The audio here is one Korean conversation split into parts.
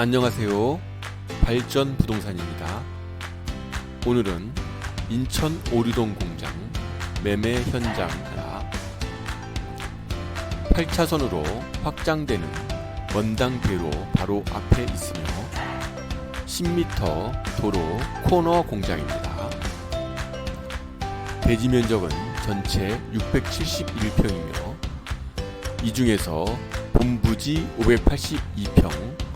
안녕하세요. 발전 부동산입니다. 오늘은 인천 오류동 공장 매매 현장이라 8차선으로 확장되는 원당대로 바로 앞에 있으며 10m 도로 코너 공장입니다. 대지 면적은 전체 671평이며 이 중에서 본부지 582평,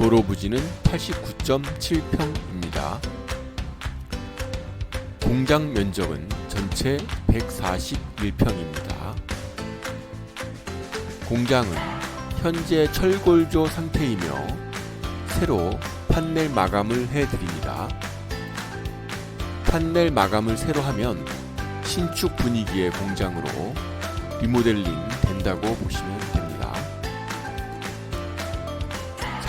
도로 부지는 89.7평입니다. 공장 면적은 전체 141평입니다. 공장은 현재 철골조 상태이며 새로 판넬 마감을 해드립니다. 판넬 마감을 새로 하면 신축 분위기의 공장으로 리모델링 된다고 보시면 됩니다.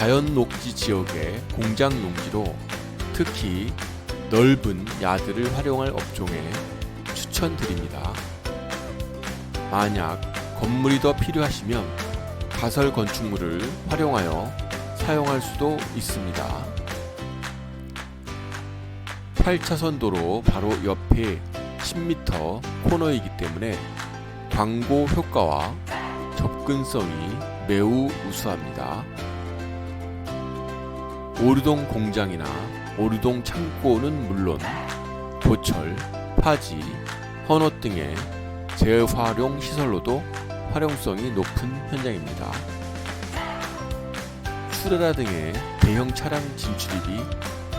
자연 녹지 지역의 공장 농지로 특히 넓은 야드를 활용할 업종에 추천드립니다. 만약 건물이 더 필요하시면 가설 건축물을 활용하여 사용할 수도 있습니다. 8차선 도로 바로 옆에 10m 코너이기 때문에 광고 효과와 접근성이 매우 우수합니다. 오류동 공장이나 오류동 창고는 물론 보철, 파지, 헌옷 등의 재활용 시설로도 활용성이 높은 현장입니다. 수레라 등의 대형 차량 진출입이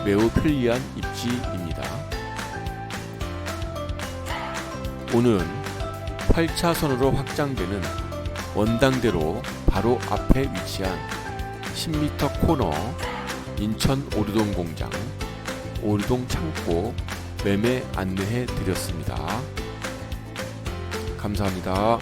매우 편리한 입지입니다. 오늘은 8차선으로 확장되는 원당대로 바로 앞에 위치한 10m 코너 인천 오류동 공장 오류동 창고 매매 안내해 드렸습니다. 감사합니다.